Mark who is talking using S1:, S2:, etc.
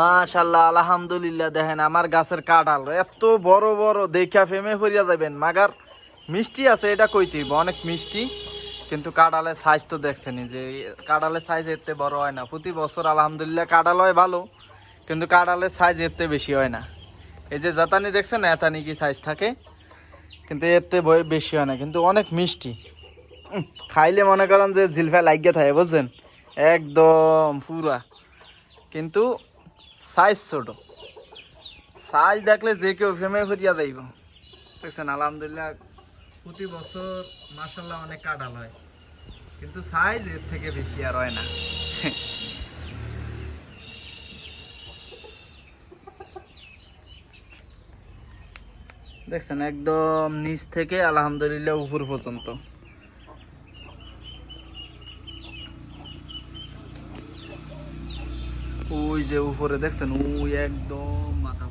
S1: মাশাল্লাহ আলহামদুলিল্লাহ। দেখেন আমার গাছের কাঁঠাল এত বড় বড় দেখা ফেমে ফরিয়া যাবেন মাগার মিষ্টি আছে, এটা কইতেই অনেক মিষ্টি, কিন্তু কাঁঠালের সাইজ তো দেখছেন যে, কাঁঠালের সাইজ এতে বড় হয় না। প্রতি বছর আলহামদুলিল্লাহ কাঁঠাল হয় ভালো, কিন্তু কাঁঠালের সাইজ এতে বেশি হয় না। এই যে জাতানি দেখছেন, এতানি কি সাইজ থাকে? কিন্তু এতে বই বেশি হয় না, কিন্তু অনেক মিষ্টি। খাইলে মনে করেন যে জিলফা লাগিয়ে থাকে, বুঝছেন? একদম পুরা। কিন্তু সাইজ ছোট। সাইজ দেখলে যে কেউ ফেমে ফিরিয়া দেব দেখছেন, আলহামদুলিল্লাহ, প্রতি বছর মাসাল্লাহ অনেক কাটাল হয়। কিন্তু সাইজ এর থেকে বেশি আর হয় না। দেখছেন, একদম নিচ থেকে আলহামদুলিল্লাহ উপর পর্যন্ত। ওই যে উপরে দেখছেন ওই একদম মাথা